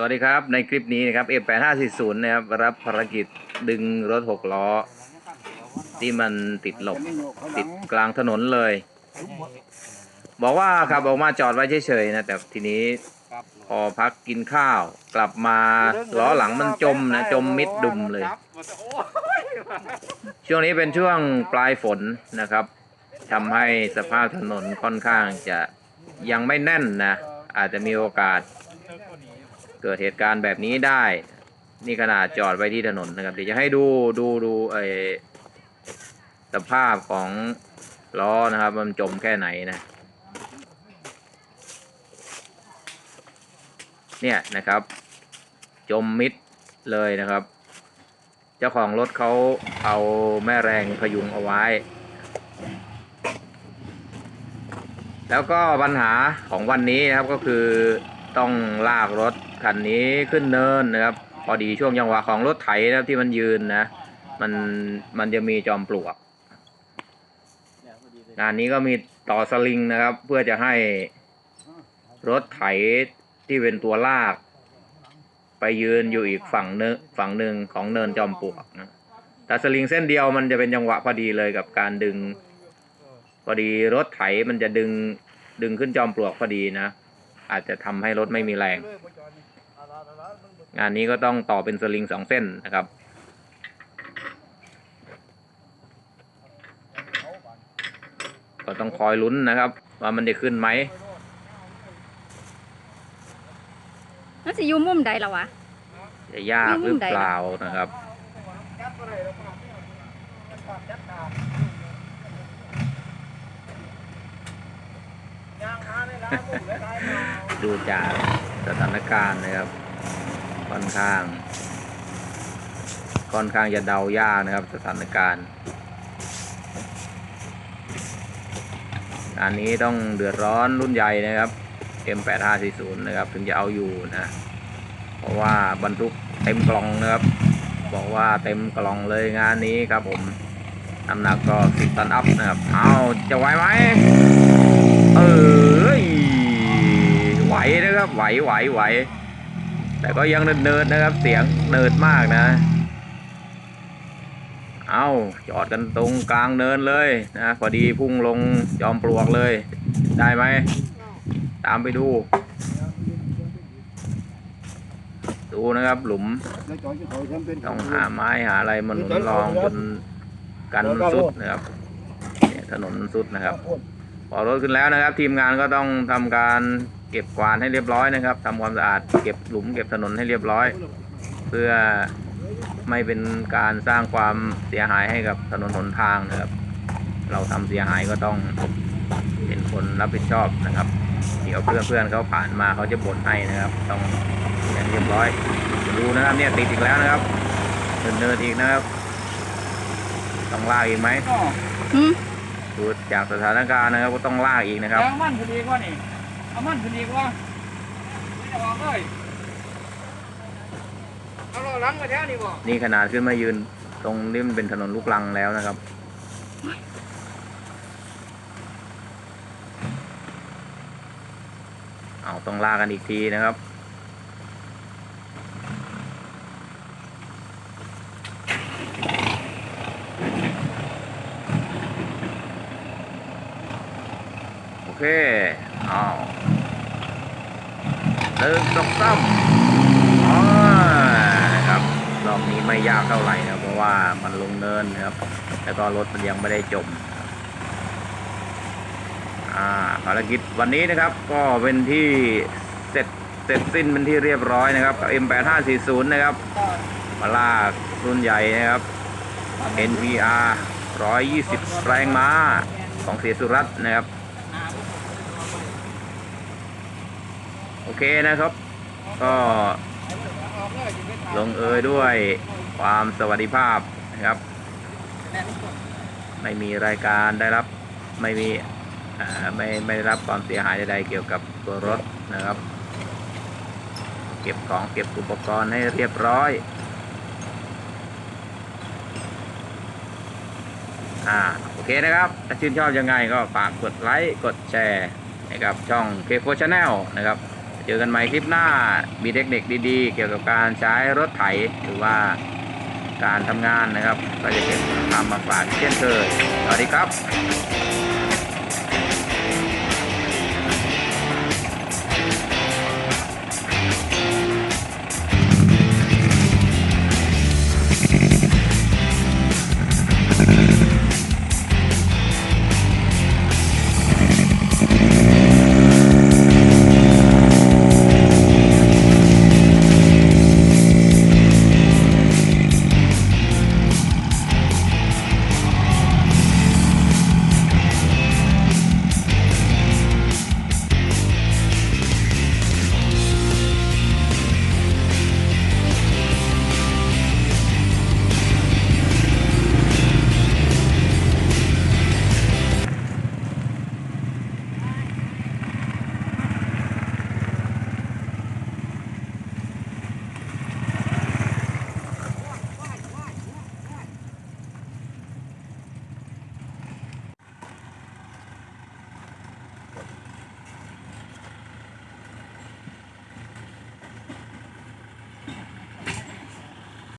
สวัสดีครับ ในคลิปนี้นะครับ F8540 นะครับ รับภารกิจดึงรถหกล้อ ที่มันติดหลบติดกลางถนนเลย บอกว่าขับออกมาจอดไว้เฉยๆนะ แต่ทีนี้พอพักกินข้าวกลับมาล้อหลังมันจมนะ จมมิดดุมเลย ช่วงนี้เป็นช่วงปลายฝนนะครับทำให้สภาพถนนค่อนข้างจะยังไม่แน่นนะ อาจจะมีโอกาส เกิดเหตุการณ์แบบนี้ได้ นี่ขนาดจอดไว้ที่ถนนนะครับ เดี๋ยวจะให้ดูดูดูไอสภาพของล้อนะครับ มันจมแค่ไหนนะเนี่ยนะครับ จมมิดเลยนะครับ เจ้าของรถเขาเอาแม่แรงพยุงเอาไว้ แล้วก็ปัญหาของวันนี้นะครับก็คือต้องลากรถ คันนี้ขึ้นเนินนะครับ พอดีช่วงจังหวะของรถไถนะครับที่มันยืนนะ มันมันจะมีจอมปลวกงานนี้ก็มีต่อสลิงนะครับ เพื่อจะให้รถไถที่เป็นตัวลาก ไปยืนอยู่อีกฝั่งนึงฝั่งหนึ่งของเนินจอมปลวกนะแต่สลิงเส้นเดียวมันจะเป็นจังหวะพอดีเลยกับการดึง พอดีรถไถมันจะดึงดึงขึ้นจอมปลวกพอดีนะ อาจจะทำให้รถไม่มีแรง งานนี้ก็ต้องต่อเป็นสลิงสองเส้นนะครับ ก็ต้องคอยลุ้นนะครับ ว่ามันจะขึ้นไหมมันสิอยู่มุมใดล่ะวะจะยากหรือเปล่านะครับดูจากสถานการณ์นะครับ ค่อนข้าง ค่อนข้างจะเดายากนะครับสถานการณ์อันนี้ต้องเดือดร้อนรุ่นใหญ่นะครับ M8540 นะครับ ถึงจะเอาอยู่นะ เพราะว่าบรรทุกเต็มกล่องนะครับ บอกว่าเต็มกล่องเลยงานนี้ครับผมน้ำหนักก็สิบตันอัพนะครับเอาจะไหวไหมเอ้ยไหวนะครับไหวไหวไหว แต่ก็ยังเนิร์ดนะครับ เสียงเนิร์ดมากนะ เอาจอดกันตรงกลางเนินเลยนะพอดีพุ่งลงจอมปลวกเลย ได้ไหม ตามไปดู ดูนะครับหลุม ต้องหาไม้หาอะไรมาหนุนรองจนกันสุดนะครับเนี่ยถนนสุดนะครับ พอรถขึ้นแล้วนะครับ ทีมงานก็ต้องทำการเก็บกวาดให้เรียบร้อยนะครับทำความสะอาดเก็บหลุม เก็บถนนให้เรียบร้อย เพื่อไม่เป็นการสร้างความเสียหายให้กับถนนหนทางนะครับ เราทำเสียหายก็ต้องเป็นคนรับผิดชอบนะครับเดี๋ยวเพื่อนเพื่อนเขาผ่านมาเขาจะบ่นให้นะครับ ต้องอย่างเรียบร้อยดูนะครับเนี่ยติดอีกแล้วนะครับเนินเนินๆอีกนะครับ ต้องลากอีกไหมหืม ดูจากสถานการณ์นะครับก็ต้องลากอีกนะครับเอามันขึ้นอีกว่านี่เอามันขึ้นอีกว่าไม่จะออกเลยเอาเราหลังมาแท้นี่บ่นี่ขนาดขึ้นมายืนตรงนี้มันเป็นถนนลูกรังแล้วนะครับเอาต้องลากกันอีกทีนะครับ เคเอาหนึ่งสองสามอ๋อนะครับรอบนี้ไม่ยากเท่าไหร่นะเพราะว่ามันลงเนินนะครับ แล้วก็รถมันยังไม่ได้จมอ่าภารกิจวันนี้นะครับ ก็เป็นที่เสร็จเสร็จสิ้นเป็นที่เรียบร้อยนะครับ M8540 นะครับมาลากรุ่นใหญ่นะครับ NPR 120 แรงม้าของเสียสุรัตน์นะครับ โอเคนะครับ ก็ลงเอยด้วยความสวัสดิภาพนะครับ ไม่มีรายการได้รับไม่มีไม่ไม่ได้รับความเสียหายใดๆเกี่ยวกับตัวรถนะครับ เก็บของเก็บอุปกรณ์ให้เรียบร้อยอ่าโอเคนะครับถ้าชื่นชอบยังไงก็ฝากกดไลค์กดแชร์นะครับช่อง k เคโฟชาแนลนะครับ เจอกันใหม่คลิปหน้า มีเทคนิคดีๆ เกี่ยวกับการใช้รถไถหรือว่าการทำงานนะครับ ก็จะเก็บทำมาฝากเช่นเคยสวัสดีครับ